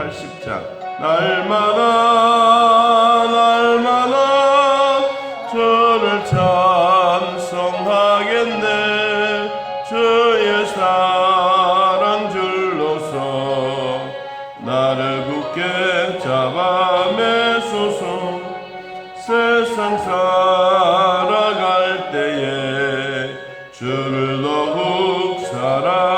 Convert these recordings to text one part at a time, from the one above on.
380장. 날마다 날마다 주를 찬송하겠네. 주의 사랑 줄로서 나를 굳게 잡아매소서. 세상 살아갈 때에 주를 더욱 사랑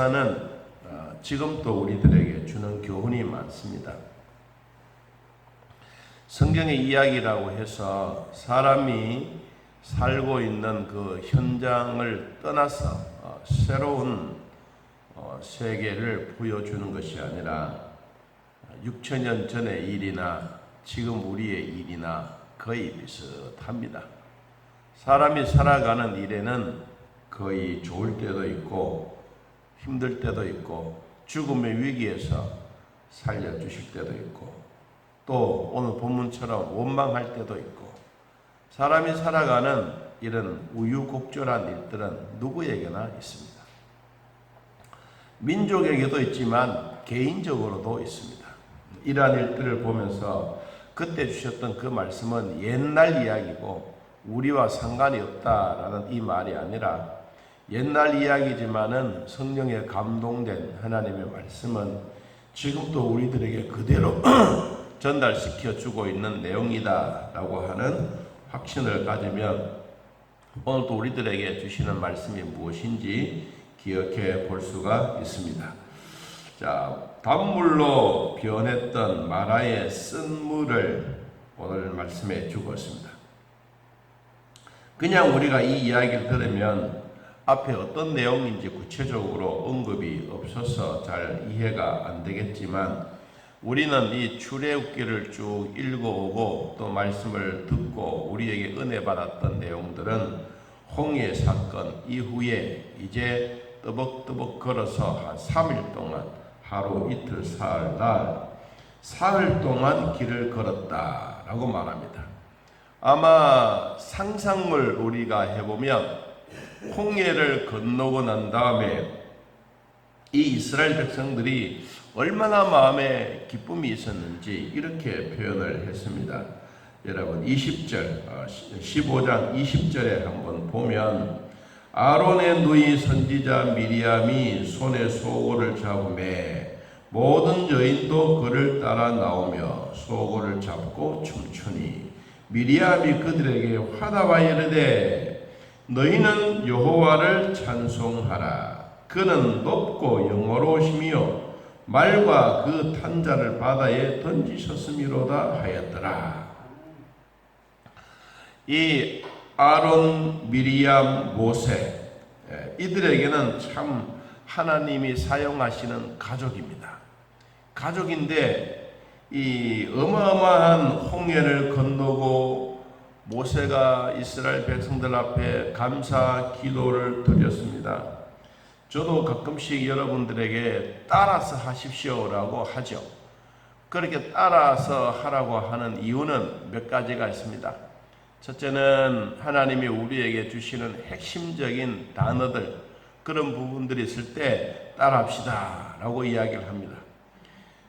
역사는 어, 지금도 우리들에게 주는 교훈이 많습니다. 성경의 이야기라고 해서 사람이 살고 있는 그 현장을 떠나서 어, 새로운 어, 세계를 보여주는 것이 아니라 6천년 전의 일이나 지금 우리의 일이나 거의 비슷합니다. 사람이 살아가는 일에는 거의 좋을 때도 있고 힘들 때도 있고 죽음의 위기에서 살려주실 때도 있고 또 오늘 본문처럼 원망할 때도 있고 사람이 살아가는 이런 우유곡절한 일들은 누구에게나 있습니다. 민족에게도 있지만 개인적으로도 있습니다. 이러한 일들을 보면서 그때 주셨던 그 말씀은 옛날 이야기고 우리와 상관이 없다라는 이 말이 아니라 옛날 이야기지만은 성령에 감동된 하나님의 말씀은 지금도 우리들에게 그대로 전달시켜 주고 있는 내용이다라고 하는 확신을 가지면 오늘도 우리들에게 주시는 말씀이 무엇인지 기억해 볼 수가 있습니다. 자, 단물로 변했던 마라의 쓴 물을 오늘 말씀에 주고 있습니다. 그냥 우리가 이 이야기를 들으면 앞에 어떤 내용인지 구체적으로 언급이 없어서 잘 이해가 안 되겠지만 우리는 이 출애굽기를 쭉 읽어오고 또 말씀을 듣고 우리에게 은혜 받았던 내용들은 홍해 사건 이후에 이제 뜨벅뜨벅 걸어서 한 3일 동안 하루 이틀 사흘 날 사흘 동안 길을 걸었다라고 말합니다. 아마 상상을 우리가 해보면 홍해를 건너고 난 다음에 이 이스라엘 백성들이 얼마나 마음에 기쁨이 있었는지 이렇게 표현을 했습니다. 여러분 20절 15장 20절에 한번 보면 아론의 누이 선지자 미리암이 손에 소고를 잡음에 모든 여인도 그를 따라 나오며 소고를 잡고 춤추니 미리암이 그들에게 화답하여 이르되 너희는 여호와를 찬송하라 그는 높고 영어로우시며 말과 그 탄자를 바다에 던지셨음이로다 하였더라 이 아론, 미리암, 모세 예, 이들에게는 참 하나님이 사용하시는 가족입니다. 가족인데 이 어마어마한 홍해를 건너고 모세가 이스라엘 백성들 앞에 감사 기도를 드렸습니다. 저도 가끔씩 여러분들에게 따라서 하십시오라고 하죠. 그렇게 따라서 하라고 하는 이유는 몇 가지가 있습니다. 첫째는 하나님이 우리에게 주시는 핵심적인 단어들 그런 부분들이 있을 때 따라합시다 라고 이야기를 합니다.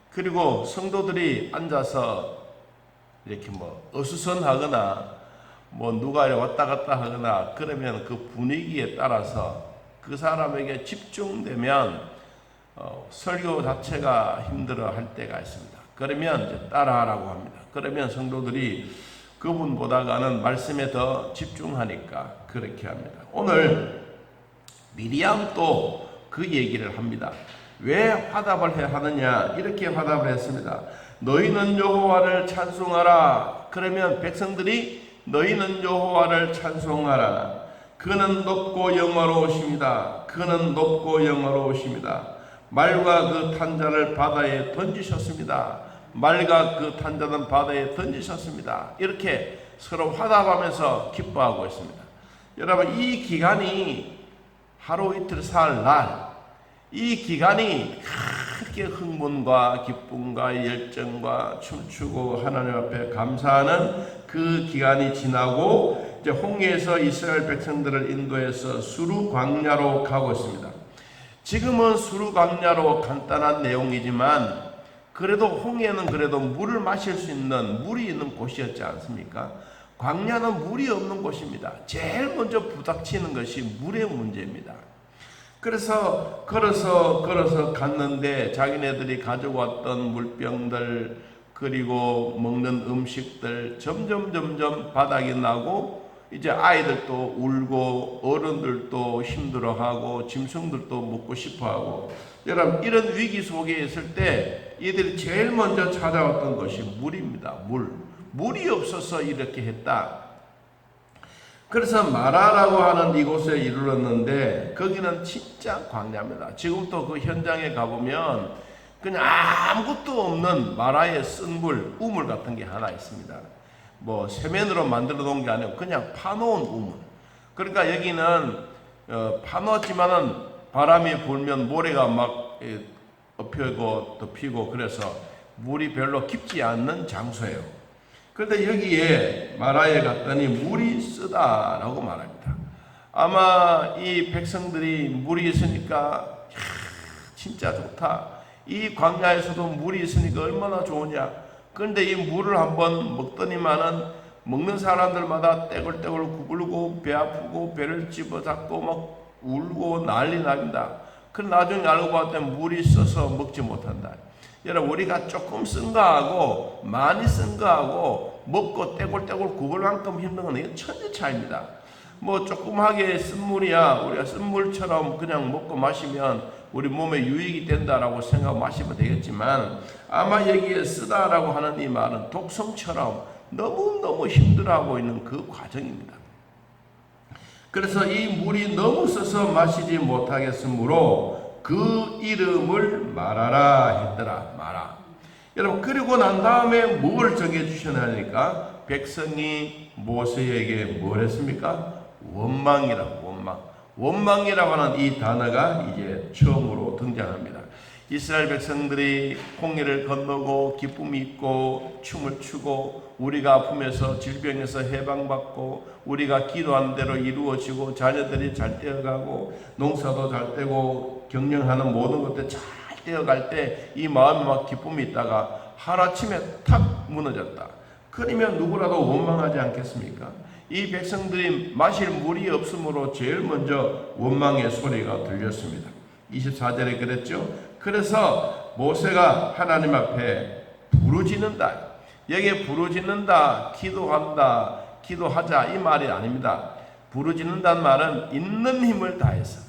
그리고 성도들이 앉아서 이렇게 뭐 어수선하거나 뭐 누가 왔다 갔다 하거나 그러면 그 분위기에 따라서 그 사람에게 집중되면 어, 설교 자체가 힘들어 할 때가 있습니다. 그러면 따라하라고 합니다. 그러면 성도들이 그분보다가는 말씀에 더 집중하니까 그렇게 합니다. 오늘 미리암도 그 얘기를 합니다. 왜 화답을 해야 하느냐? 이렇게 화답을 했습니다. 너희는 여호와를 찬송하라. 그러면 백성들이 너희는 여호와를 찬송하라. 그는 높고 영화로우십니다. 그는 높고 영화로우십니다. 말과 그 탄자를 바다에 던지셨습니다. 말과 그 탄자는 바다에 던지셨습니다. 이렇게 서로 화답하면서 기뻐하고 있습니다. 여러분 이 기간이 하루 이틀 살 날, 이 기간이 그렇게 흥분과 기쁨과 열정과 춤추고 하나님 앞에 감사하는 그 기간이 지나고 이제 홍해에서 이스라엘 백성들을 인도해서 수루 광야로 가고 있습니다. 지금은 수루 광야로 간단한 내용이지만 그래도 홍해는 그래도 물을 마실 수 있는 물이 있는 곳이었지 않습니까? 광야는 물이 없는 곳입니다. 제일 먼저 부닥치는 것이 물의 문제입니다. 그래서 걸어서 걸어서 갔는데 자기네들이 가져왔던 물병들 그리고 먹는 음식들 점점 점점 바닥이 나고 이제 아이들도 울고 어른들도 힘들어하고 짐승들도 먹고 싶어하고 여러분 이런 위기 속에 있을 때 이들이 제일 먼저 찾아왔던 것이 물입니다. 물 물이 없어서 이렇게 했다. 그래서 마라라고 하는 이곳에 이르렀는데 거기는 진짜 광야입니다. 지금도 그 현장에 가보면 그냥 아무것도 없는 마라의 쓴 물, 우물 같은 게 하나 있습니다. 뭐 세면으로 만들어 놓은 게 아니고 그냥 파놓은 우물. 그러니까 여기는 어, 파놓았지만은 바람이 불면 모래가 막 예, 엎이고 덮이고 그래서 물이 별로 깊지 않는 장소예요. 그런데 여기에 마라에 갔더니 물이 쓰다라고 말합니다. 아마 이 백성들이 물이 있으니까 야, 진짜 좋다. 이 광야에서도 물이 있으니까 얼마나 좋으냐. 그런데 이 물을 한번 먹더니만은 먹는 사람들마다 떼굴떼굴 구불고 배 아프고 배를 집어잡고 막 울고 난리 납니다. 그 나중에 알고 봤더니 물이 써서 먹지 못한다. 여러분 우리가 조금 쓴 거하고 많이 쓴 거하고 먹고 떼굴떼굴 구불 만큼 힘든 건 이게 천지 차이입니다. 뭐 조그맣게 쓴 물이야 우리가 쓴 물처럼 그냥 먹고 마시면 우리 몸에 유익이 된다라고 생각하고 마시면 되겠지만 아마 여기에 쓰다라고 하는 이 말은 독성처럼 너무너무 힘들어하고 있는 그 과정입니다. 그래서 이 물이 너무 써서 마시지 못하겠으므로 그 이름을 말하라 했더라 말아. 여러분 그리고 난 다음에 뭘 정해 주셨나니까 백성이 모세에게 뭘 했습니까? 원망이라 원망. 원망이라고 하는 이 단어가 이제 처음으로 등장합니다. 이스라엘 백성들이 홍해를 건너고 기쁨이 있고 춤을 추고 우리가 아픔에서 질병에서 해방받고 우리가 기도한 대로 이루어지고 자녀들이 잘 되어가고 농사도 잘 되고 경영하는 모든 것들 잘 되어갈 때 이 마음에 막 기쁨이 있다가 하루아침에 탁 무너졌다. 그러면 누구라도 원망하지 않겠습니까? 이 백성들이 마실 물이 없으므로 제일 먼저 원망의 소리가 들렸습니다. 24절에 그랬죠. 그래서 모세가 하나님 앞에 부르짖는다. 여기에 부르짖는다, 기도한다, 기도하자 이 말이 아닙니다. 부르짖는다는 말은 있는 힘을 다해서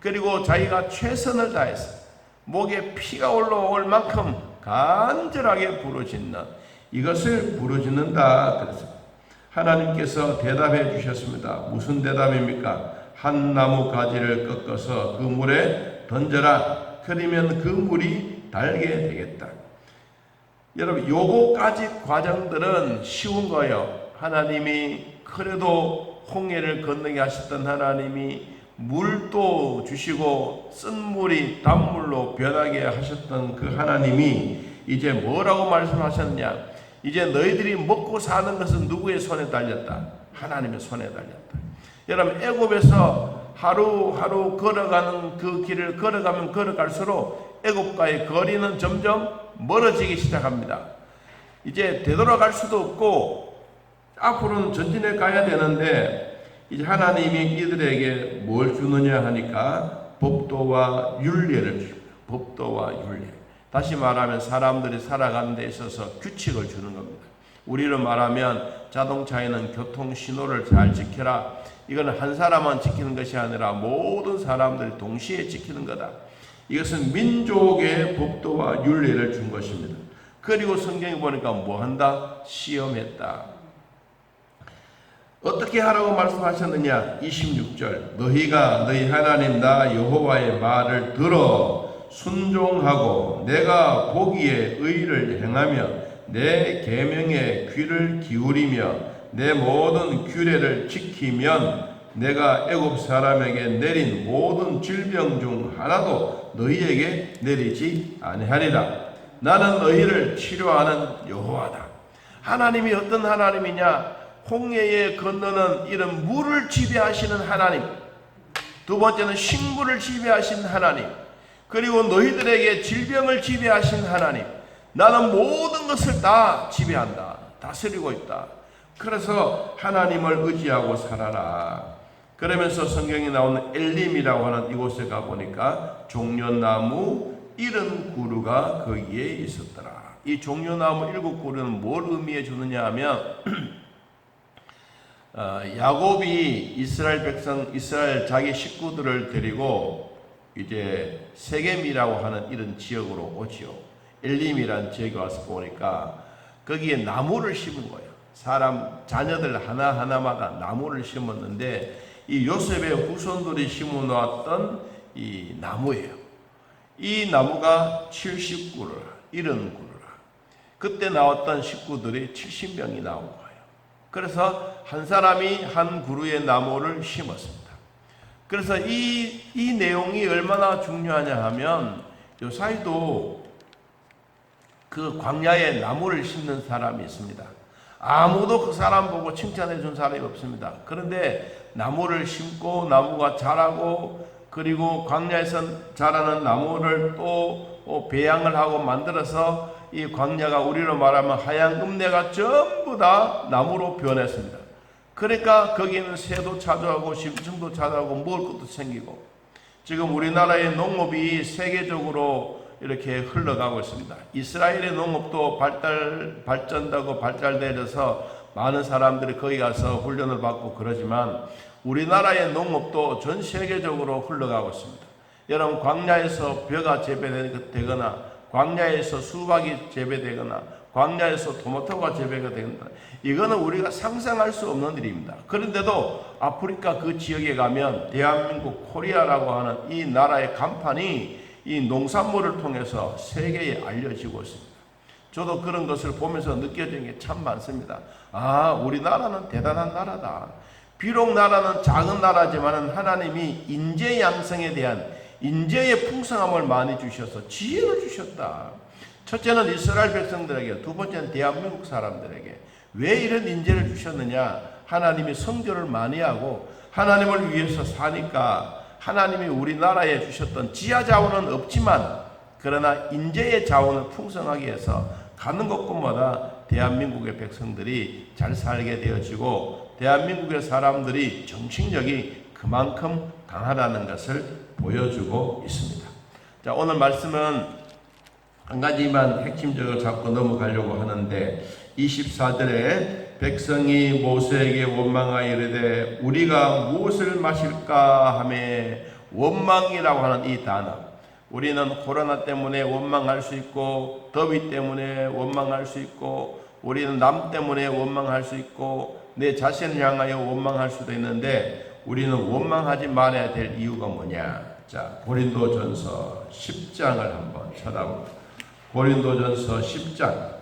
그리고 자기가 최선을 다해서 목에 피가 올라올 만큼 간절하게 부르짖는 이것을 부르짖는다 그래서 하나님께서 대답해 주셨습니다. 무슨 대답입니까? 한 나무 가지를 꺾어서 그 물에 던져라. 그러면 그 물이 달게 되겠다. 여러분, 요거까지 과정들은 쉬운 거예요. 하나님이 그래도 홍해를 건너게 하셨던 하나님이 물도 주시고 쓴 물이 단물로 변하게 하셨던 그 하나님이 이제 뭐라고 말씀하셨느냐? 이제 너희들이 먹고 사는 것은 누구의 손에 달렸다? 하나님의 손에 달렸다. 여러분 애굽에서 하루하루 걸어가는 그 길을 걸어가면 걸어갈수록 애굽과의 거리는 점점 멀어지기 시작합니다. 이제 되돌아갈 수도 없고 앞으로는 전진해 가야 되는데 이제 하나님이 이들에게 뭘 주느냐 하니까 법도와 윤례를 줍니다. 법도와 윤례. 다시 말하면 사람들이 살아가는 데 있어서 규칙을 주는 겁니다. 우리로 말하면 자동차에는 교통 신호를 잘 지켜라. 이거는 한 사람만 지키는 것이 아니라 모든 사람들이 동시에 지키는 거다. 이것은 민족의 법도와 윤례를 준 것입니다. 그리고 성경에 보니까 뭐 한다? 시험했다. 어떻게 하라고 말씀하셨느냐? 26절. 너희가 너희 하나님 나 여호와의 말을 들어 순종하고 내가 보기에 의를 행하며 내 계명에 귀를 기울이며 내 모든 규례를 지키면 내가 애굽 사람에게 내린 모든 질병 중 하나도 너희에게 내리지 아니하리라. 나는 너희를 치료하는 여호와다. 하나님이 어떤 하나님이냐? 홍해에 건너는 이런 물을 지배하시는 하나님. 두 번째는 식물을 지배하시는 하나님. 그리고 너희들에게 질병을 지배하신 하나님. 나는 모든 것을 다 지배한다. 다스리고 있다. 그래서 하나님을 의지하고 살아라. 그러면서 성경에 나오는 엘림이라고 하는 이곳에 가보니까 종려나무 일흔 그루가 거기에 있었더라. 이 종려나무 일곱 그루는 뭘 의미해 주느냐 하면 어, 야곱이 이스라엘 백성, 이스라엘 자기 식구들을 데리고 이제 세겜이라고 하는 이런 지역으로 오지요. 엘림이라는 지역에 와서 보니까 거기에 나무를 심은 거예요. 사람 자녀들 하나 하나마다 나무를 심었는데 이 요셉의 후손들이 심어 놓았던 이 나무예요. 이 나무가 70그루라, 70그루라. 그때 나왔던 식구들이 70명이 나온 거예요. 그래서 한 사람이 한 그루의 나무를 심었습니다. 그래서 이, 이 내용이 얼마나 중요하냐 하면 요사이도 그 광야에 나무를 심는 사람이 있습니다. 아무도 그 사람 보고 칭찬해 준 사람이 없습니다. 그런데 나무를 심고 나무가 자라고 그리고 광야에서 자라는 나무를 또 어, 배양을 하고 만들어서 이 광야가 우리로 말하면 하얀 읍내가 전부 다 나무로 변했습니다. 그러니까 거기는 새도 찾아오고 심층도 찾아오고 먹을 것도 생기고 지금 우리나라의 농업이 세계적으로 이렇게 흘러가고 있습니다. 이스라엘의 농업도 발달 발전되고 발달되어서 많은 사람들이 거기 가서 훈련을 받고 그러지만 우리나라의 농업도 전 세계적으로 흘러가고 있습니다. 여러분 광야에서 벼가 재배되거나 광야에서 수박이 재배되거나 광야에서 토마토가 재배가 된다. 이거는 우리가 상상할 수 없는 일입니다. 그런데도 아프리카 그 지역에 가면 대한민국 코리아라고 하는 이 나라의 간판이 이 농산물을 통해서 세계에 알려지고 있습니다. 저도 그런 것을 보면서 느껴지는 게참 많습니다. 아, 우리나라는 대단한 나라다. 비록 나라는 작은 나라지만 하나님이 인재 양성에 대한 인재의 풍성함을 많이 주셔서 지혜를 주셨다. 첫째는 이스라엘 백성들에게, 두 번째는 대한민국 사람들에게 왜 이런 인재를 주셨느냐? 하나님이 성교를 많이 하고 하나님을 위해서 사니까 하나님이 우리나라에 주셨던 지하 자원은 없지만 그러나 인재의 자원을 풍성하게 해서 가는 곳곳마다 대한민국의 백성들이 잘 살게 되어지고 대한민국의 사람들이 정신력이 그만큼 강하다는 것을 보여주고 있습니다. 자, 오늘 말씀은 한 가지만 핵심적으로 잡고 넘어가려고 하는데 24절에 백성이 모세에게 원망하여 이르되 우리가 무엇을 마실까 하매 원망이라고 하는 이 단어 우리는 코로나 때문에 원망할 수 있고 더위 때문에 원망할 수 있고 우리는 남 때문에 원망할 수 있고 내 자신을 향하여 원망할 수도 있는데 우리는 원망하지 말아야 될 이유가 뭐냐? 자, 고린도전서 10장을 한번 쳐다봅니다. 고린도전서 10장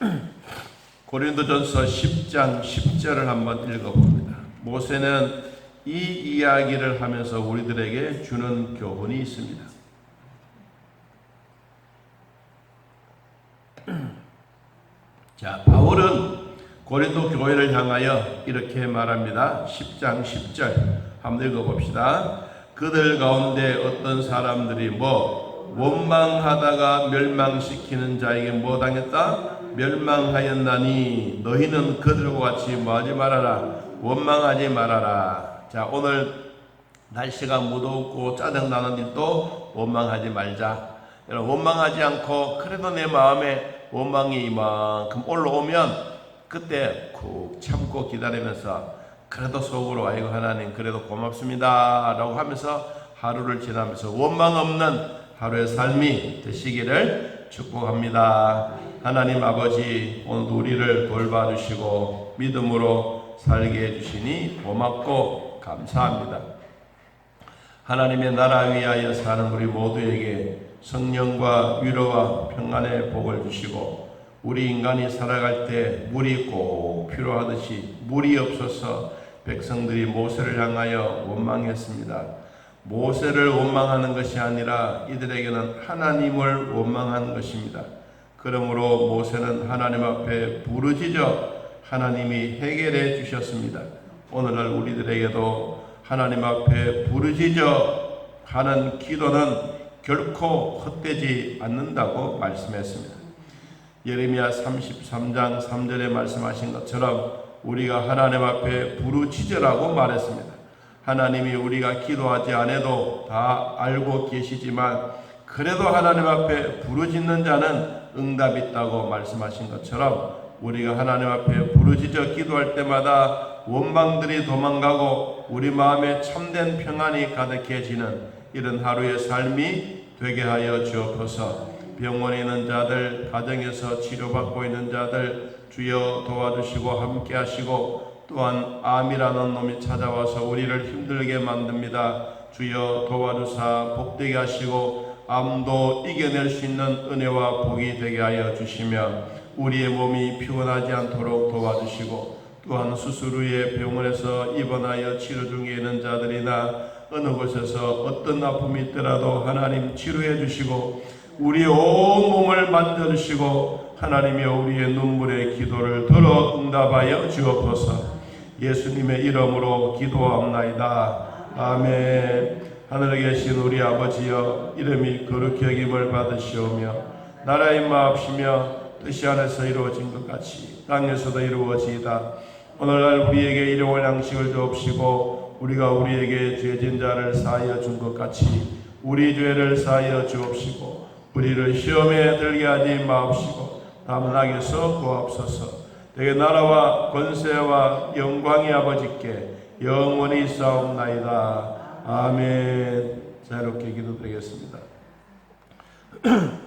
고린도전서 10장 10절을 한번 읽어봅니다. 모세는 이 이야기를 하면서 우리들에게 주는 교훈이 있습니다. 자, 바울은 고린도 교회를 향하여 이렇게 말합니다. 10장 10절 한번 읽어봅시다. 그들 가운데 어떤 사람들이 뭐 원망하다가 멸망시키는 자에게 뭐 당했다? 멸망하였나니 너희는 그들과 같이 뭐하지 말아라 원망하지 말아라. 자 오늘 날씨가 무덥고 짜증나는 일도 원망하지 말자. 여러분 원망하지 않고 그래도 내 마음에 원망이 이만큼 올라오면 그때 쿡 참고 기다리면서 그래도 속으로 아이고 하나님 그래도 고맙습니다 라고 하면서 하루를 지나면서 원망 없는 하루의 삶이 되시기를 축복합니다. 하나님 아버지 오늘 우리를 돌봐 주시고 믿음으로 살게 해 주시니 고맙고 감사합니다. 하나님의 나라 위하여 사는 우리 모두에게 성령과 위로와 평안의 복을 주시고 우리 인간이 살아갈 때 물이 꼭 필요하듯이 물이 없어서 백성들이 모세를 향하여 원망했습니다. 모세를 원망하는 것이 아니라 이들에게는 하나님을 원망하는 것입니다. 그러므로 모세는 하나님 앞에 부르짖어 하나님이 해결해 주셨습니다. 오늘날 우리들에게도 하나님 앞에 부르짖어 하는 기도는 결코 헛되지 않는다고 말씀했습니다. 예레미야 33장 3절에 말씀하신 것처럼 우리가 하나님 앞에 부르짖으라고 말했습니다. 하나님이 우리가 기도하지 않아도 다 알고 계시지만 그래도 하나님 앞에 부르짖는 자는 응답이 있다고 말씀하신 것처럼 우리가 하나님 앞에 부르짖어 기도할 때마다 원망들이 도망가고 우리 마음에 참된 평안이 가득해지는 이런 하루의 삶이 되게 하여 주옵소서. 병원에 있는 자들, 가정에서 치료받고 있는 자들 주여 도와주시고 함께 하시고 또한 암이라는 놈이 찾아와서 우리를 힘들게 만듭니다. 주여 도와주사 복되게 하시고 암도 이겨낼 수 있는 은혜와 복이 되게 하여 주시며 우리의 몸이 피곤하지 않도록 도와주시고 또한 수술 후에 병원에서 입원하여 치료 중에 있는 자들이나 어느 곳에서 어떤 아픔이 있더라도 하나님 치료해 주시고 우리의 온 몸을 만져 주시고 하나님의 우리의 눈물의 기도를 들어 응답하여 주옵소서. 예수님의 이름으로 기도합나이다. 아멘 하늘에 계신 우리 아버지여 이름이 거룩히 여김을 받으시오며 나라의 마옵시며 뜻이 안에서 이루어진 것 같이 땅에서도 이루어지이다. 오늘날 우리에게 일용할 양식을 주옵시고 우리가 우리에게 죄진 자를 사하여 준 것 같이 우리 죄를 사하여 주옵시고 우리를 시험에 들게 하지 마옵시고 다만 악에서 구하옵소서. 내게 나라와 권세와 영광이 아버지께 영원히 싸움나이다 아멘. 자유롭게 기도드리겠습니다